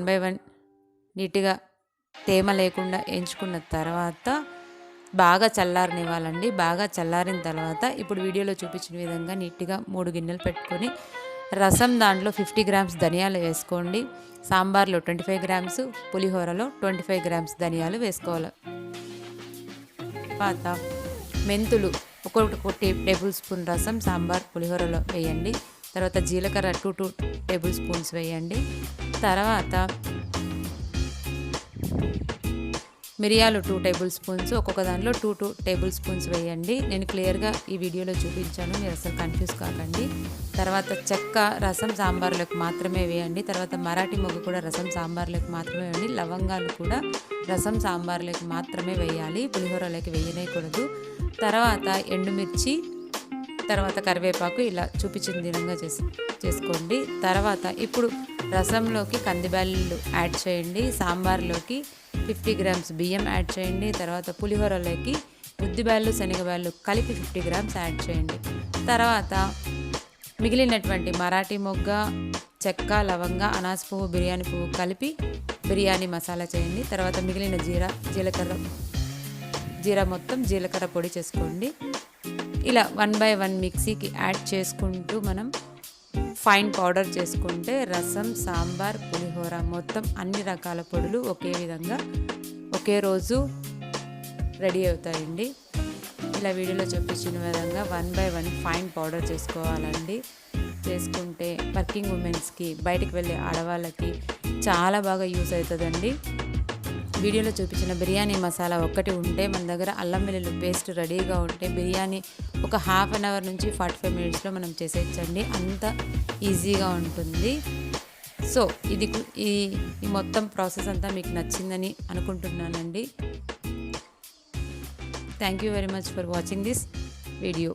One by one నీట్గా తేమ లేకుండా ఎంచుకున్న తర్వాత బాగా చల్లారనివ్వాలండి. బాగా చల్లారిన తర్వాత ఇప్పుడు వీడియోలో చూపించిన విధంగా నీట్గా మూడు గిన్నెలు పెట్టుకొని రసం దాంట్లో ఫిఫ్టీ గ్రామ్స్ ధనియాలు వేసుకోండి. సాంబార్లో ట్వంటీ ఫైవ్ గ్రామ్స్ పులిహోరలో ట్వంటీ ఫైవ్ గ్రామ్స్ ధనియాలు వేసుకోవాలి. తర్వాత మెంతులు ఒక్కొక్కటి టేబుల్ స్పూన్ రసం సాంబార్ పులిహోరలో వేయండి. తర్వాత జీలకర్ర టూ టూ టేబుల్ స్పూన్స్ వేయండి. తర్వాత మిరియాలు టూ టేబుల్ స్పూన్స్ ఒక్కొక్క దానిలో టూ టూ టేబుల్ స్పూన్స్ వేయండి. నేను క్లియర్గా ఈ వీడియోలో చూపించాను మీరు అసలు కన్ఫ్యూజ్ కాకండి. తర్వాత చెక్క రసం సాంబార్లోకి మాత్రమే వేయండి. తర్వాత మరాఠీ మొగ్గు కూడా రసం సాంబార్లోకి మాత్రమే వేయండి. లవంగాలు కూడా రసం సాంబార్లోకి మాత్రమే వేయాలి. పులిహోరలోకి వేయనేయకూడదు తర్వాత ఎండుమిర్చి తర్వాత కరివేపాకు ఇలా చూపించిన విధంగా చేసి చేసుకోండి. తర్వాత ఇప్పుడు రసంలోకి కందిబ్యాళ్ళు యాడ్ చేయండి. సాంబార్లోకి ఫిఫ్టీ గ్రామ్స్ బియ్యం యాడ్ చేయండి. తర్వాత పులిహోరలోకి ఉద్దిబ్యాళ్ళు శనగబ్యాళ్ళు కలిపి ఫిఫ్టీ గ్రామ్స్ యాడ్ చేయండి. తర్వాత మిగిలినటువంటి మరాఠీ మొగ్గ చెక్క లవంగ అనాస పువ్వు బిర్యానీ పువ్వు కలిపి బిర్యానీ మసాలా చేయండి. తర్వాత మిగిలిన జీరా జీలకర్ర జీరా మొత్తం జీలకర్ర పొడి చేసుకోండి. ఇలా వన్ బై వన్ మిక్సీకి యాడ్ చేసుకుంటూ మనం ఫైన్ పౌడర్ చేసుకుంటే రసం సాంబార్ పులిహోర మొత్తం అన్ని రకాల పొడులు ఒకే విధంగా ఒకే రోజు రెడీ అవుతాయండి. ఇలా వీడియోలో చూపించిన విధంగా one by one fine powder చేసుకోవాలండి. చేసుకుంటే వర్కింగ్ ఉమెన్స్కి బయటికి వెళ్ళే ఆడవాళ్ళకి చాలా బాగా యూస్ అవుతుందండి. వీడియోలో చూపించిన బిర్యానీ మసాలా ఒక్కటి ఉంటే మన దగ్గర అల్లం వెల్లుల్లి పేస్ట్ రెడీగా ఉంటే బిర్యానీ ఒక హాఫ్ అన్ అవర్ నుంచి ఫార్టీ ఫైవ్ మినిట్స్లో మనం చేసేయచ్చండి. అంత ఈజీగా ఉంటుంది. సో ఇది ఈ ఈ మొత్తం ప్రాసెస్ అంతా మీకు నచ్చిందని అనుకుంటున్నానండి. Thank you very much for watching this video